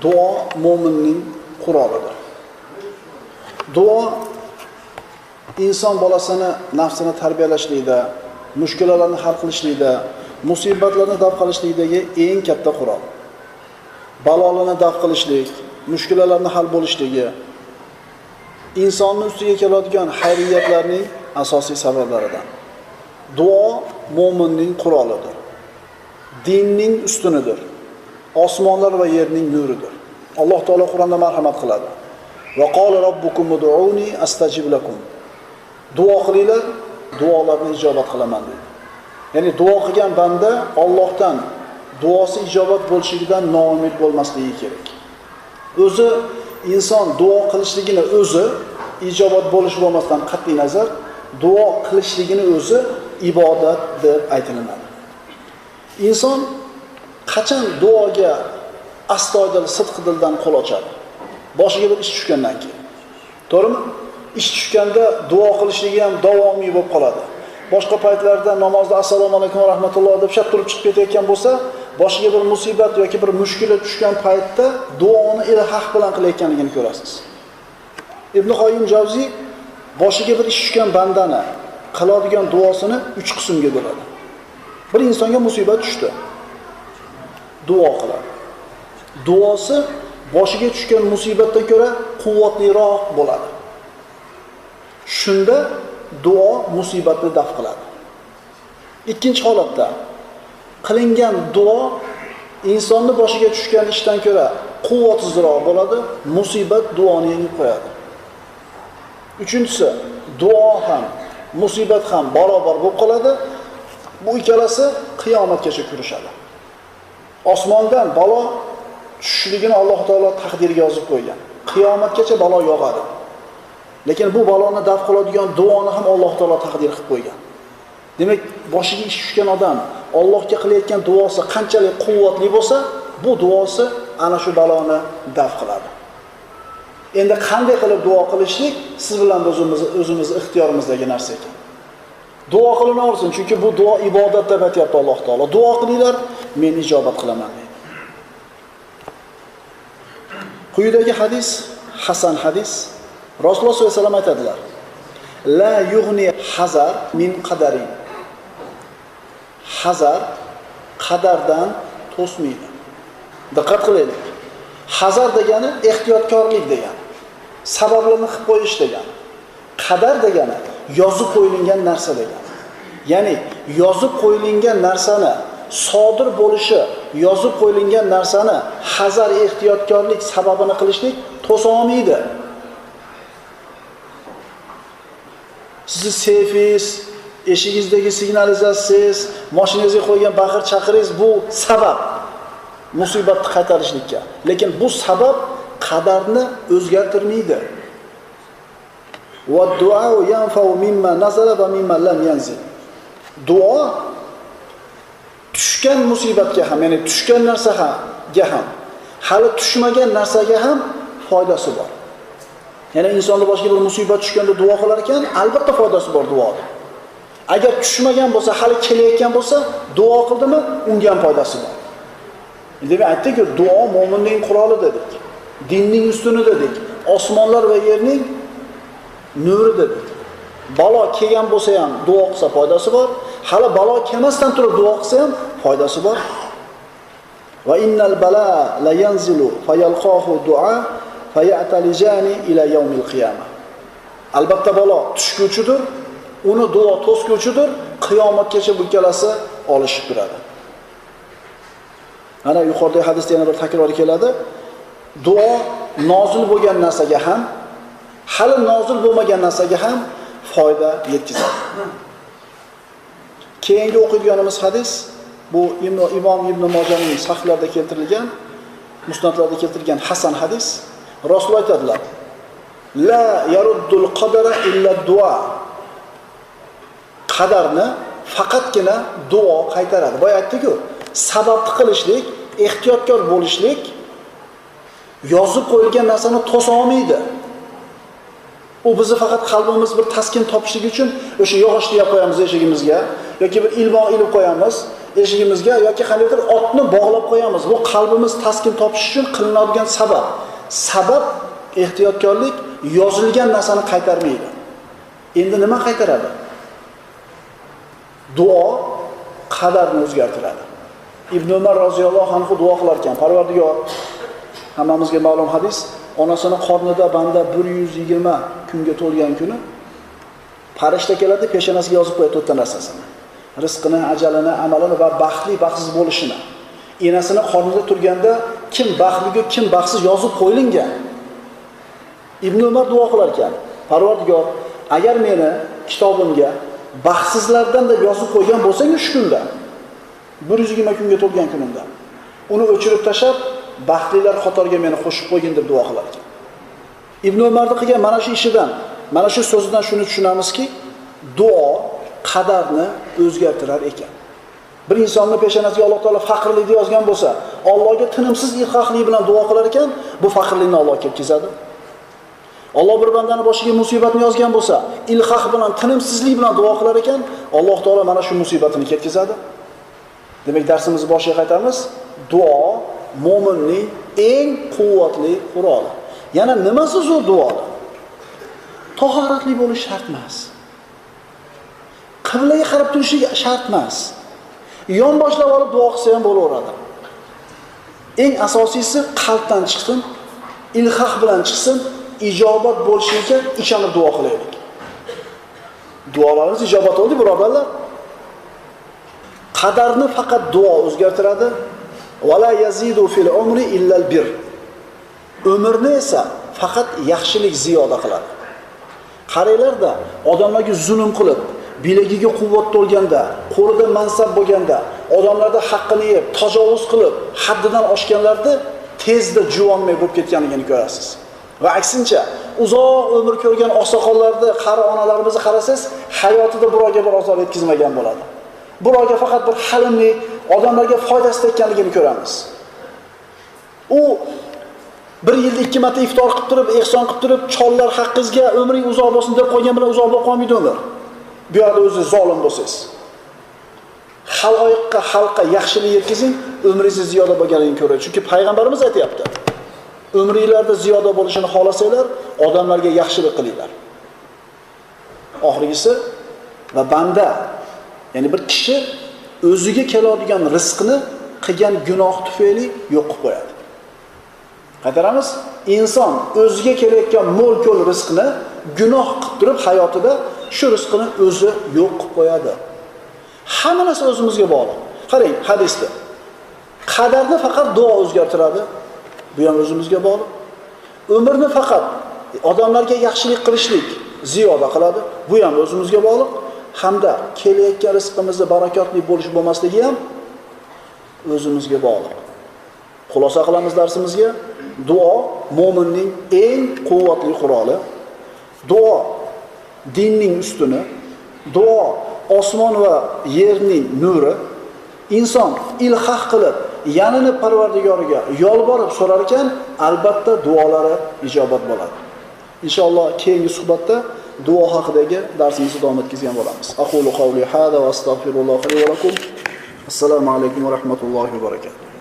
Duo mo'minning qurolidir. Duo inson bolasini nafsini tarbiyalashlikda, mushkulalarni hal qilishlikda, musibatlarni daf qilishlikdagi eng katta qurol. Balolarni daf qilishlik, mushkulalarni hal bo'lishligi insonning ustiga keladigan xayriyatlarning asosiy sabablaridan. Duo mo'minning qurolidir. Dinning ustunidir. Osmonlar va yerning nuridir. Alloh taolo Qur'onda marhamat qiladi. Va qala robbukum ud'uni astajib lakum. Duo qilinglar, duolarni ijobat qilaman dedi. Ya'ni duo qilgan banda Allohdan duosi ijobat bo'lishidan noumid bo'lmasligi kerak. O'zi inson duo qilishligini o'zi ijobat bo'lish bo'lmasdan qat'iy nazar duo qilishligini o'zi ibodat deb aytilinadi. Inson qachon duoga astoydil sidq dildan qo'l ochadi? Boshiga bir ish tushgandan keyin. To'g'rimi? Ish tushganda duo qilishligi ham davomiy bo'lib qoladi. Boshqa paytlarda namozda assalomu alaykum va rahmatulloh deb shart turib chiqib ketayotgan bo'lsa, boshiga bir musibat yoki bir mushkula tushgan paytda duoni ila haq bilan qilayotganligini ko'rasiz. Ibn Qoyim Javziy boshiga bir ish tushgan bandani qiladigan duosini 3 qismga bo'ladi. Bir insonga musibat tushdi. Duo qiladi. Duosi boshiga tushgan musibatdan ko'ra quvvatliroq bo'ladi. Shunda duo musibatni daf qiladi. Ikkinchi holatda qilingan duo insonni boshiga tushgan ishdan ko'ra quvvatsizroq bo'ladi, musibat duoni yengib qo'yadi. Uchinchisi, duo ham, musibat ham barobar bo'lib qoladi. Bu ikkalasi qiyomatgacha kurashadi. Osmondan balo tushishligini Alloh taolo taqdirga yozib qo'ygan. Qiyomatgacha balo yog'adi. Lekin bu baloni daf qiladigan duoni ham Alloh taolo taqdir qilib qo'ygan. Demak, boshiga ish tushgan odam Allohga qilayotgan duosi qanchalik quvvatli bo'lsa, bu duosi ana shu baloni daf qiladi. Endi qanday qilib duo qilishlik siz bilan o'zimiz o'zimiz ixtiyorimizdagi narsa ekan. Duo qilinaversin, chunki bu duo ibodat deb aytyapti Alloh taolo. Duo qilinglar, men ijobat qilaman deydi. Quyidagi hadis Hasan hadis. Rasululloh sollallohu alayhi vasallam aytadilar: La yughni hazar min qadarin. Hazar qadardan to'smaydi. Diqqat qilaylik. Hazar degani ehtiyotkorlik degani. Sabablarni qilib qo'yish degani. Qadar degani yozib qo'yilgan narsa degani. Ya'ni yozib qo'yilgan narsani sodir bo'lishi, yozib qo'yilgan narsani hazar ehtiyotkorlik sababini qilishlik to'solmaydi. Sizni seyfingiz, eshigingizdagi signalizatsiyasiz, mashinangizga qo'ygan baqir chaqiringiz bu sabab musibatni qaytarishlikka. Lekin bu sabab qadarni o'zgartirmaydi. Yanfa'u mimma nazala va mimma lam yanzil. Duo tushgan musibatga ham, ya'ni tushgan narsaga ham, hali tushmagan narsaga ham foydasi bor. Ya'ni insonning boshiga bir musibat tushganda duo qilar ekan, albatta foydasi bor duoda. Agar tushmagan bo'lsa, hali kelayotgan bo'lsa, duo qildimi, unga ham foydasi bor. Demak, aytdik-ku, duo mo'minning quroli dedik. Dinning ustuni dedik. Osmonlar va yerning nuri dedi. Balo kelgan bo'lsa ham duo qilsa foydasi bor. Hali balo kelmasdan turib duo qilsa ham foydasi bor. Va innal bala la yanzilu fayalqahu du'a fayatalijani ila yawmil qiyamah. Albatta balo tushguchidir, uni duo to'sguchidir, qiyomatgacha bu ikkalasi olishib turadi. Ana yuqoridagi hadisda yana bir takrori keladi. Duo nozil bo'lgan narsaga ham, hali nozil bo'lmagan narsaga ham foyda yetkazadi. Keyingi o'qiydiganimiz hadis bu Imom Ibn Mojaning sahihlarida keltirilgan, musnadlarda keltirilgan Hasan hadis. Rasululloh aytadilar: La yaruddul qadara illa duo. Qadarni faqatgina duo qaytaradi. Boya aytdik-ku, sababni qilishlik, ehtiyotkor bo'lishlik yozib qo'yilgan narsani to'sa olmaydi. U bizni faqat qalbimiz bir taskin topishlik uchun o'sha yog'och deyib qo'yamiz eshigimizga yoki bir ilmoq ilib qo'yamiz eshigimizga yoki qandaydir otni bog'lab qo'yamiz. Bu qalbimiz taskin topish uchun qilinadigan sabab. Sabab ehtiyotkorlik yozilgan narsani qaytarmaydi. Endi nima qaytaradi? Duo qadarni o'zgartiradi. Ibn Umar roziyallohu anhu duo qilar ekan, Parvardigor hammamizga ma'lum hadis, onasini qornida banda 120 kunga to'lgan kuni farishta keladi, peshonasiga yozib qo'yadi to'rtta narsasini. Rizqini, ajalini, amalini va baxtli, baxtsiz bo'lishini. Enasini qornida turganda kim baxtli, kim baxtsiz yozib qo'yilingan Ibn Umar duo qilar ekan, Parvardigor, agar meni kitobimga baxtsizlardan deb yozib qo'ygan bo'lsang shu kunda 120 kunga to'lgan kunimda uni o'chirib tashlab baxtlilar qatoriga meni qo'shib qo'ygin deb duo qilar ekan ibn umarni qilgan mana shu ishidan mana shu so'zidan shuni tushunamizki duo qadarni o'zgartirar ekan bir insonni peshonasiga alloh taolo faqirlikni yozgan bo'lsa allohga tinimsiz ilhohlik bilan duo qilar ekan bu faqirlikni alloh kezadi Alloh bir bandani boshiga musibatni yozgan bo'lsa, ilhoh bilan, tinimsizlik bilan duo qilar ekan, Alloh taolo mana shu musibatini ketkazadi. Demak, darsimizni boshiga qaytamiz. Duo mo'minning eng quvvatli quroli. Yana nimasi zo'r duo? Tahoratli bo'lish shart emas. Qiblaga qarab turishi shart emas. Yon boshlab olib duo qilsa ham bo'laveradi. Eng asosiysi qalbdan chiqsin, ilhaq bilan chiqsin, ijobat bo'lishiga ishonib duo qilaylik. Duolarimiz ijobat bo'ldi, birodarlar. Qadarni faqat duo o'zgartiradi. Vala yazidu fil umri illal bir. Umrni esa faqat yaxshilik ziyoda qiladi. Qaranglarda, odamlarga zulm qilib, bilagiga quvvat to'lganda, qo'lida mansab bo'lganda, odamlarda haqqini yeb, tajovuz qilib, haddidan oshganlarni tezda juvonmay bo'lib ketganligini ko'rasiz. Va aksincha, uzoq umr ko'rgan oqsoqollarni, qari onalarimizni qarasangiz, hayotida birovga bir ozor yetkazmagan bo'ladi. Birovga faqat bir halimlik, odamlarga foydasi tekkanligini ko'ramiz. U bir yilda ikki marta iftor qilib turib, ehson qilib turib, chollar haqqingizga umring uzoq bo'lsin deb qo'ygan bilan uzoq bo'lib qolmaydi umr. Bu yerda o'zi zolim bo'lsangiz. Xaloyiqqa, xalqqa yaxshilik yetkazing, umringiz ziyoda bo'lganligini ko'radi. Chunki payg'ambarimiz aytayapti. umringlarda ziyoda bo'lishini xohlasanglar, odamlarga yaxshilik qilinglar. Oxirgisi va banda, ya'ni bir kishi o'ziga keladigan rizqni qilgan gunoh tufayli yo'q qilib qo'yadi. Qaytaramiz, inson o'ziga kelayotgan mo'l-ko'l rizqni gunoh qilib turib hayotida shu rizqini o'zi yo'q qilib qo'yadi. Hamma narsa o'zimizga bog'liq. Qarang, hadisda qadarni faqat duo o'zgartiradi. Bu ham o'zimizga bog'liq. Umrni faqat odamlarga yaxshilik qilishlik ziyoda qiladi. Bu ham o'zimizga bog'liq. Hamda kelayotgan rizqimizni barakotli bo'lish bo'lmasligi ham o'zimizga bog'liq. Xulosa qilamiz darsimizga. Duo mo'minning eng quvvatli quroli. Duo dinning ustuni. Duo osmon va yerning nuri. Inson ilhaq qilib yanini Parvardigoriga yolborib so'rar ekan, albatta duolari ijobat bo'ladi. Inshaalloh keyingi suhbatda duo haqidagi darsimizni davom etkazgan bo'lamiz. Aqulu qawli hada va astagfirullohi va lakum. Assalomu alaykum va rahmatullohi va barakatuh.